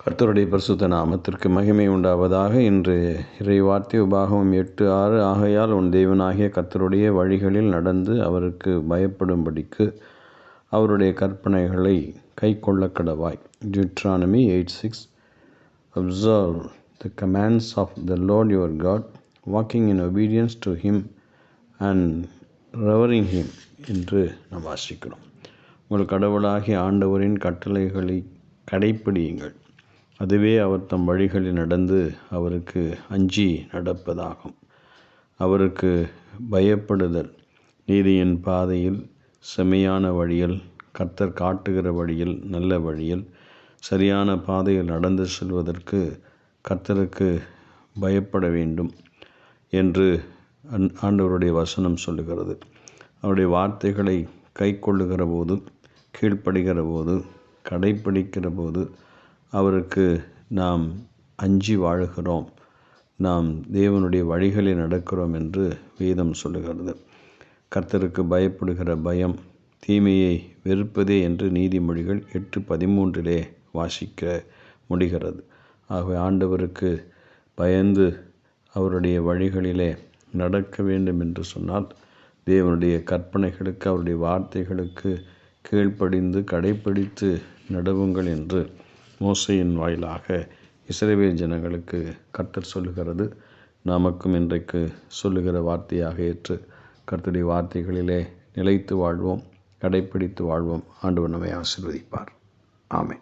கர்த்தருடைய பரிசுத்த நாமத்திற்கு மகிமை உண்டாவதாக. இன்று இறை வார்த்தை உபாகமம் எட்டு ஆறு. ஆகையால் உன் தேவனாகிய கர்த்தருடைய வழிகளில் நடந்து அவருக்கு பயப்படும்படிக்கு அவருடைய கற்பனைகளை கை கொள்ள கடவாய் Deuteronomy eight six observe the commands of the Lord your God walking in obedience to him and revering him என்று நாம் வாசிக்கிறோம். உங்கள் கடவுளாகிய ஆண்டவரின் கட்டளைகளை கடைப்பிடியுங்கள். அதுவே அவர் தம் வழிகளில் நடந்து அவருக்கு அஞ்சி நடப்பதாகும். அவருக்கு பயப்படுதல். நீதியின் பாதையில் செமையான வழியில் கர்த்தர் காட்டுகிற வழியில் நல்ல வழியில் சரியான பாதையில் நடந்து செல்வதற்கு கர்த்தருக்கு பயப்பட வேண்டும் என்று ஆண்டவருடைய வசனம் சொல்லுகிறது. அவருடைய வார்த்தைகளை கை கொள்ளுகிற போது கீழ்ப்படுகிற போது கடைப்பிடிக்கிற போது அவருக்கு நாம் அஞ்சி வாழுகிறோம். நாம் தேவனுடைய வழிகளில் நடக்கிறோம் என்று வேதம் சொல்லுகிறது. கர்த்தருக்கு பயப்படுகிற பயம் தீமையை வெறுப்பதே என்று நீதிமொழிகள் எட்டு பதிமூன்றிலே வாசிக்க முடிகிறது. ஆகவே ஆண்டவருக்கு பயந்து அவருடைய வழிகளிலே நடக்க வேண்டும் என்று சொன்னால் தேவனுடைய கற்பனைகளுக்கு அவருடைய வார்த்தைகளுக்கு கீழ்ப்படிந்து கடைப்பிடித்து நடவுங்கள் என்று மோசையின் வாயிலாக இஸ்ரேவேல் ஜனங்களுக்கு கர்த்தர் சொல்லுகிறது. நமக்கும் இன்றைக்கு சொல்லுகிற வார்த்தையாக ஏற்று கர்த்தருடைய வார்த்தைகளிலே நிலைத்து வாழ்வோம் கடைப்பிடித்து வாழ்வோம். ஆண்டவர் நம்மை ஆசிர்வதிப்பார். ஆமை